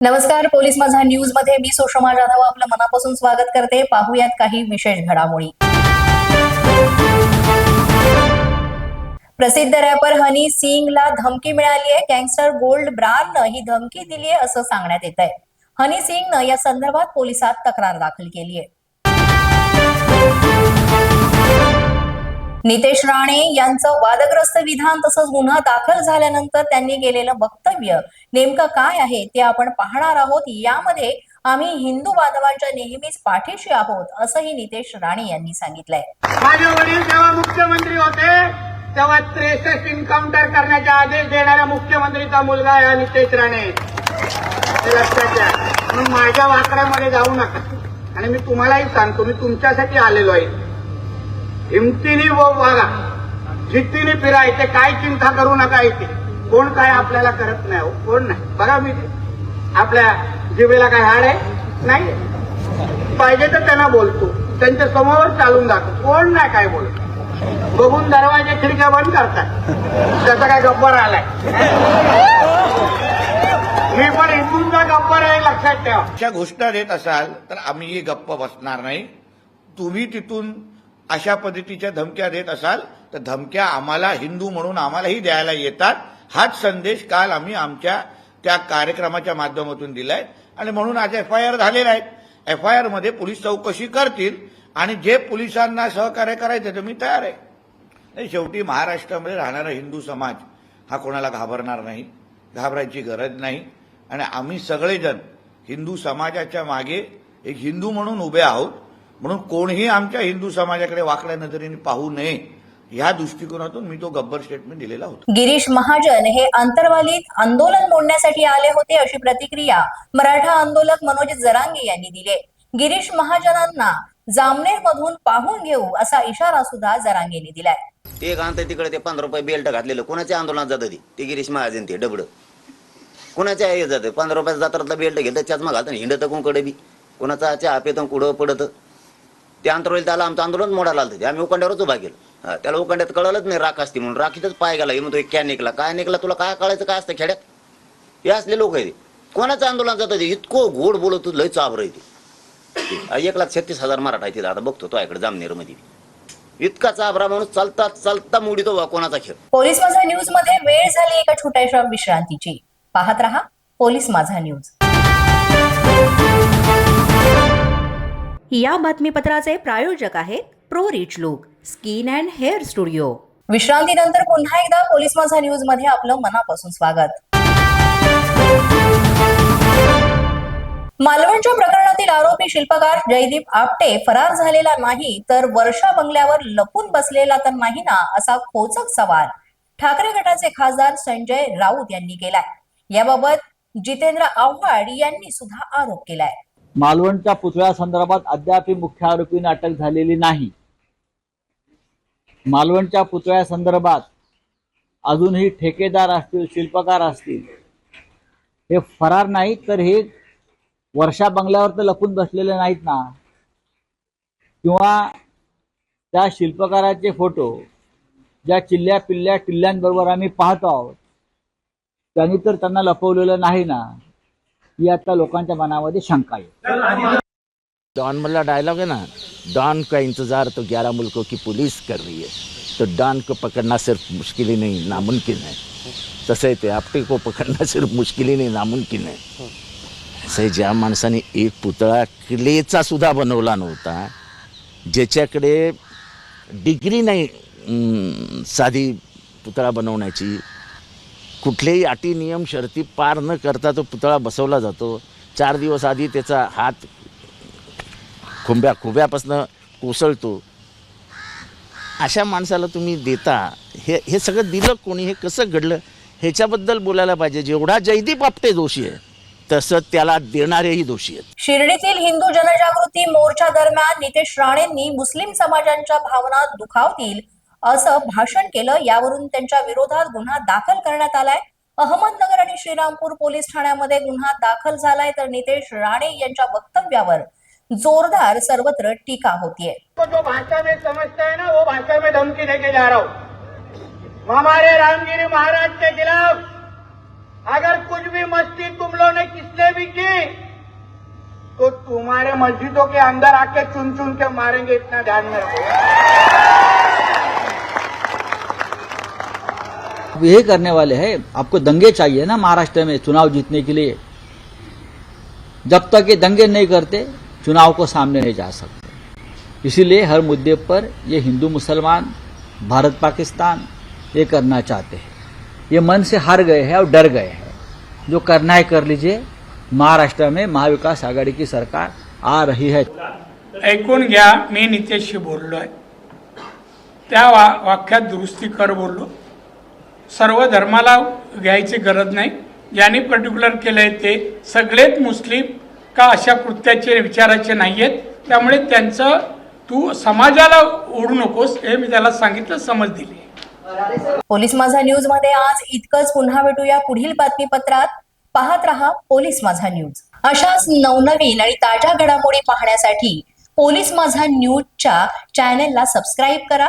नमस्कार पोलीस माझा न्यूजमध्ये मी सुषमा जाधव आपलं मनापासून स्वागत करते. पाहूयात काही विशेष घडामोडी. प्रसिद्ध रॅपर हनी सिंगला धमकी मिळाली आहे गँगस्टर गोल्ड ब्रारनं ही धमकी दिली आहे असं सांगण्यात येत आहे हनी सिंगनं या संदर्भात पोलिसात तक्रार दाखल केली आहे नितेश राणे यांचं वादग्रस्त विधान तसंच गुन्हा दाखल झाल्यानंतर त्यांनी केलेलं वक्तव्य नेमकं काय आहे ते आपण पाहणार आहोत. यामध्ये आम्ही हिंदू बांधवांच्या नेहमीच पाठीशी आहोत असंही नितेश राणे यांनी सांगितलंय. माझे वडील जेव्हा मुख्यमंत्री होते तेव्हा त्रेसष्ट इन्काउंटर करण्याचे आदेश देणाऱ्या मुख्यमंत्रीचा मुलगा आहे नितेश राणे. लक्षात घ्या. म्हणून माझ्या वाकड्यामध्ये जाऊ नका. आणि मी तुम्हालाही सांगतो मी तुमच्यासाठी आलेलो आहे. हिमतीने व वागा जिद्दीने फिरा इथे काय चिंता करू नका इथे. कोण काय आपल्याला करत नाही हो कोण नाही. बघा मी ते. आपल्या जिवेला काय हाड आहे? नाही पाहिजे तर त्यांना बोलतो. त्यांच्यासमोर चालून जातो. कोण नाही काय बोलत. बघून दरवाजे खिडक्या बंद करतात. त्याचा काय गब्बर आलाय? मी पण हिंदूंचा गब्बर आहे लक्षात ठेवा. अशा घोषणा देत असाल तर आम्ही गप्प बसणार नाही. तुम्ही तिथून अशा पद्धतीच्या धमक्या देत असाल तर धमक्या आम्हाला हिंदू म्हणून आम्हालाही द्यायला येतात. हाच संदेश काल आम्ही आमच्या त्या कार्यक्रमाच्या माध्यमातून दिलाय. आणि म्हणून आज एफ आय आर झालेला आहे. एफ आय आरमध्ये पोलीस चौकशी करतील आणि जे पोलिसांना सहकार्य करायचं तर मी तयार आहे. नाही, शेवटी महाराष्ट्रामध्ये राहणारा हिंदू समाज हा कोणाला घाबरणार नाही घाबरायची गरज नाही. आणि आम्ही सगळेजण हिंदू समाजाच्या मागे एक हिंदू म्हणून उभे आहोत. म्हणून कोणीही आमच्या हिंदू समाजाकडे वाकड्या नजरेने पाहू नये ह्या दृष्टिकोनातून मी तो गब्बर स्टेटमेंट दिलेला होता. गिरीश महाजन हे अंतर्वालीत आंदोलन मोडण्यासाठी आले होते अशी प्रतिक्रिया मराठा आंदोलक मनोज जरांगे यांनी दिली. गिरीश महाजनांना जामनेर मधून पाहून घेऊ असा इशारा सुद्धा जरांगेंनी दिलाय. ते आणतं तिकडे ते पंधरा रुपये बेल्ट घातलेलं. कोणाच्या आंदोलनात जातं ते? ते गिरीश महाजन ते डबड. कोणाच्या हे जातं? पंधरा रुपयाचा जात्रातला बेल्ट घेतं चष्मा घालतं हिंडत कोणकडे बी? कोणाचा चहा पेतं कुठं पडत? ते अंतरवली त्याला आमचं आंदोलन मोडायला आलं ते. आम्ही उकंड्यावरच उभा केलं. त्याला उकंड्यात कळलंच नाही राख असते म्हणून. राखीतच पाय गेला. हे म्हणतो "हे क्या काय निघला तुला काय कळायचं? काय असतं खेड्यात? हे असले लोक आहे ते कोणाचं आंदोलन जातं ते? इतकं गोड बोलत लय चाबर आहे ते. एक लाख छत्तीस हजार मराठा आहे तिथं. आता बघतो तो इकडे जामनेरमध्ये इतका चाबरा माणूस चालता चालता मुडीतो बा कोणाचा खेळ? पोलीस माझा न्यूजमध्ये वेळ झाली एका छोट्याशा विश्रांतीची. पाहत रहा पोलीस माझा न्यूज. या बातमीपत्राचे प्रायोजक आहेत pro rich look skin and hair studio. विश्रांतीनंतर पुन्हा एकदा पोलीस माझा न्यूजमध्ये आपलं मनापासून स्वागत. मालवणच्या प्रकरणातील आरोपी शिल्पकार जयदीप आपटे फरार झालेला नाही तर वर्षा बंगल्यावर लपून बसलेला तर नाही ना असा खोचक सवाल ठाकरे गटाचे खासदार संजय राऊत यांनी केलाय. याबाबत जितेंद्र आव्हाड यांनी सुद्धा आरोप केलाय. मालवणच्या पुतळ्या संदर्भात अद्याप मुख्य आरोपी अटक झालेली नाही. मालवणच्या पुतळ्या संदर्भात अजूनही ठेकेदार असतील शिल्पकार असतील हे फरार नाहीत तर हे वर्षा बंगल्यावर तर लपून बसलेले नाहीत ना. किंवा त्या शिल्पकाराचे फोटो ज्या चिल्ल्या पिल्ल्या टिल्ल्यांबरोबर आम्ही पाहतो आहोत त्यांनी तर त्यांना लपवलेलं नाही ना. ही आता लोकांच्या मनामध्ये शंका आहे. डॉन मला डायलॉग है ना डॉन का इंतजार तो ग्यारह मुल्कों की पुलिस कर रही है। तो डॉन को पकड़ना सिर्फ मुश्किल ही नहीं नामुमकिन है। तसं आहे ते आपटे को पकडणं सिर्फ मुश्किल ही नाही नामुमकिन आहे असं आहे, ज्या माणसाने एक पुतळा क्लेचा सुद्धा बनवला नव्हता ज्याच्याकडे डिग्री नाही साधी पुतळा बनवण्याची कुठलेही अटी नियम शर्ती पार न करता तो पुतळा बसवला जातो. चार दिवस आधी त्याचा हात खुंब्या खुब्यापासनं कोसळतो. अशा माणसाला तुम्ही देता हे हे सगळं दिलं कोणी हे कसं घडलं ह्याच्याबद्दल बोलायला पाहिजे. जेवढा जयदीप आपटे दोषी आहे तसं त्याला देणारेही दोषी आहेत. शिर्डीतील हिंदू जनजागृती मोर्चा दरम्यान नितेश राणेंनी मुस्लिम समाजांच्या भावना दुखावतील. असं भाषण केलं. यावरून त्यांच्या विरोधात गुन्हा दाखल करण्यात आलाय. अहमदनगर आणि श्रीरामपूर पोलीस ठाण्यामध्ये गुन्हा दाखल झालाय तर नितेश राणे यांच्या वक्तव्यावर जोरदार सर्वत्र टीका होतीये. तो जो भाषा में समझता है ना वो भाषा में धमकी देके जा रहा हूँ। हमारे रामगिरी महाराज के खिलाफ अगर कुछ भी मस्ती तुम लोगों ने किसने भी की तो तुम्हारे मस्जिदों के अंदर आके चुन चुन के मारेंगे इतना ध्यान में रखो। अब यही करने वाले हैं, आपको दंगे चाहिए ना महाराष्ट्र में चुनाव जीतने के लिए। जब तक ये दंगे नहीं करते, चुनाव को सामने नहीं जा सकते। इसीलिए हर मुद्दे पर ये हिंदू मुसलमान, भारत पाकिस्तान, ये करना चाहते हैं। ये मन से हार गए हैं और डर गए हैं। जो करना है कर लीजिए। महाराष्ट्र में महाविकास आघाड़ी की सरकार आ रही है। ऐकून घ्या, मी नितेशशी बोललोय. त्या वा वाक्यात दुरुस्ती कर बोललो. सर्व धर्माला घ्यायची गरज नाही. ज्यांनी पर्टिक्युलर केलंय ते सगळेच मुस्लिम का अशा कृत्याचे विचाराचे नाही आहेत त्यामुळे त्यांचं तू समाजाला ओढू नकोस हे मी त्याला सांगितलं समज दिली. पोलीस माझा न्यूजमध्ये आज इतकंच. पुन्हा भेटूया पुढील बातमीपत्रात. पाहत रहा पोलीस माझा न्यूज अशाच नवनवीन आणि ताज्या घडामोडी पाहण्यासाठी पोलीस माझा न्यूजच्या चॅनेलला सबस्क्राईब करा.